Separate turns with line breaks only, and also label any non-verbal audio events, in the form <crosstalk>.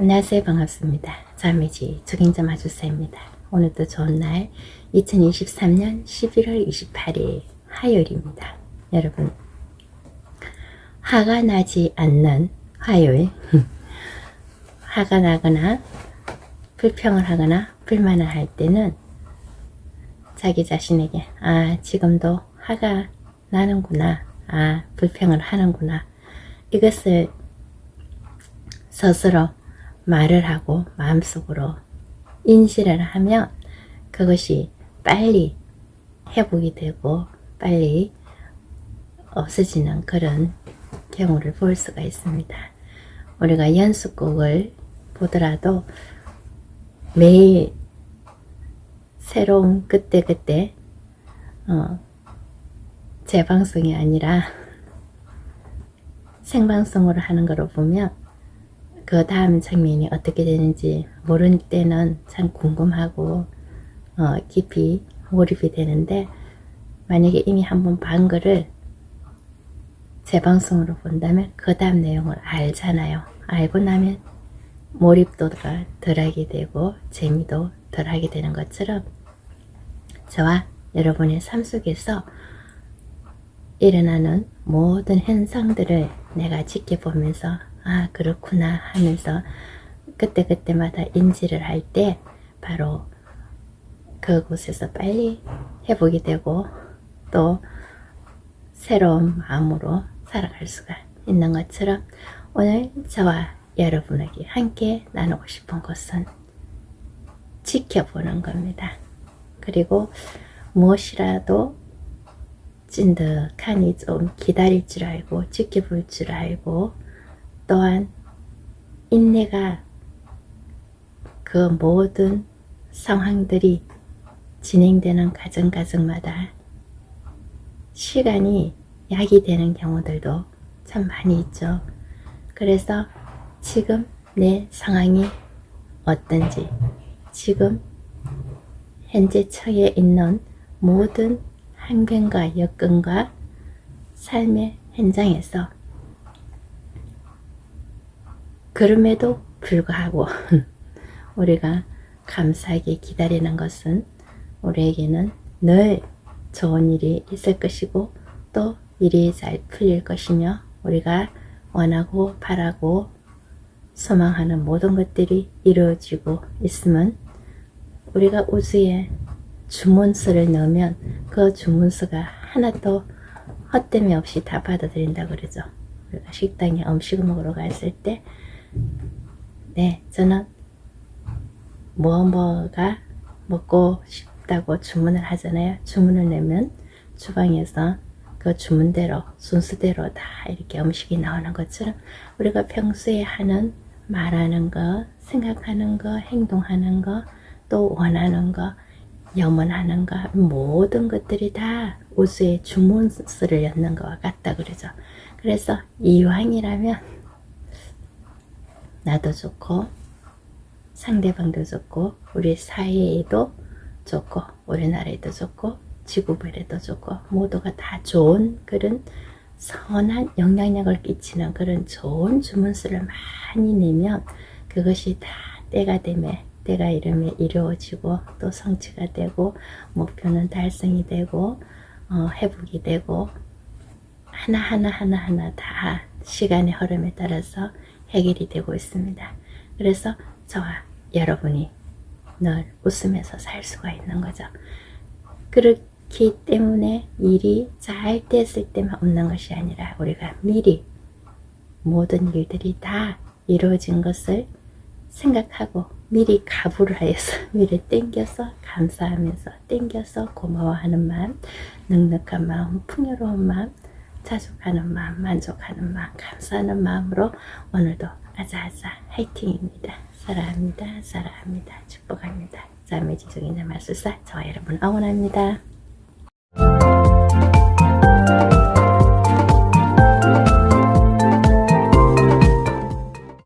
안녕하세요. 반갑습니다. 자매지 적인자 마주사입니다. 오늘도 좋은 날 2023년 11월 28일 화요일입니다. 여러분 화가 나지 않는 화요일 <laughs> 화가 나거나 불평을 하거나 불만을 할 때는 자기 자신에게 아 지금도 화가 나는구나 아 불평을 하는구나 이것을 스스로 말을 하고 마음속으로 인지를 하면 그것이 빨리 회복이 되고 빨리 없어지는 그런 경우를 볼 수가 있습니다. 우리가 연습곡을 보더라도 매일 새로운 그때그때 어, 재방송이 아니라 <laughs> 생방송으로 하는 거로 보면 그 다음 장면이 어떻게 되는지 모를 때는 참 궁금하고 어, 깊이 몰입이 되는데 만약에 이미 한번 본 거를 재방송으로 본다면 그 다음 내용을 알잖아요. 알고 나면 몰입도 덜하게 되고 재미도 덜하게 되는 것처럼 저와 여러분의 삶 속에서 일어나는 모든 현상들을 내가 지켜보면서 아 그렇구나 하면서 그때그때마다 인지를 할 때 바로 그곳에서 빨리 회복이 되고 또 새로운 마음으로 살아갈 수가 있는 것처럼 오늘 저와 여러분에게 함께 나누고 싶은 것은 지켜보는 겁니다. 그리고 무엇이라도 찐득하니 좀 기다릴 줄 알고 지켜볼 줄 알고 또한 인내가 그 모든 상황들이 진행되는 가정 가정마다 시간이 약이 되는 경우들도 참 많이 있죠. 그래서 지금 내 상황이 어떤지, 지금 현재 처해 있는 모든 환경과 여건과 삶의 현장에서 그럼에도 불구하고 <laughs> 우리가 감사하게 기다리는 것은 우리에게는 늘 좋은 일이 있을 것이고 또 일이 잘 풀릴 것이며 우리가 원하고 바라고 소망하는 모든 것들이 이루어지고 있으면 우리가 우주에 주문서를 넣으면 그 주문서가 하나도 헛됨이 없이 다 받아들인다 그러죠. 우리가 식당에 음식을 먹으러 갔을 때, 네, 저는 뭐 뭐가 먹고 싶다고 주문을 하잖아요. 주문을 내면 주방에서 그 주문대로 순서대로 다 이렇게 음식이 나오는 것처럼 우리가 평소에 하는 말하는 거, 생각하는 거, 행동하는 거, 또 원하는 거, 염원하는 거 모든 것들이 다 우수의 주문서를 였는 것과 같다 그러죠. 그래서 이왕이라면 나도 좋고 상대방도 좋고 우리 사회에도 좋고 우리나라에도 좋고 지구별에도 좋고 모두가 다 좋은 그런 선한 영향력을 끼치는 그런 좋은 주문서를 많이 내면 그것이 다 때가 되면 때가 이름에 이루어지고 또 성취가 되고 목표는 달성이 되고 어, 회복이 되고 하나하나 하나하나 다 시간의 흐름에 따라서 해결이 되고 있습니다. 그래서 저와 여러분이 늘 웃으면서 살 수가 있는 거죠. 그렇기 때문에 일이 잘 됐을 때만 웃는 것이 아니라 우리가 미리 모든 일들이 다 이루어진 것을 생각하고 미리 가부를 하여서 <laughs> 미리 땡겨서 감사하면서 땡겨서 고마워하는 마음 넉넉한 마음 풍요로운 마음 자숙하는 마음 만족하는 마음 감사하는 마음으로 오늘도 아자아자 화이팅입니다. 사랑합니다. 사랑합니다. 축복합니다. 자매지종이나 말술사 저와 여러분 응원합니다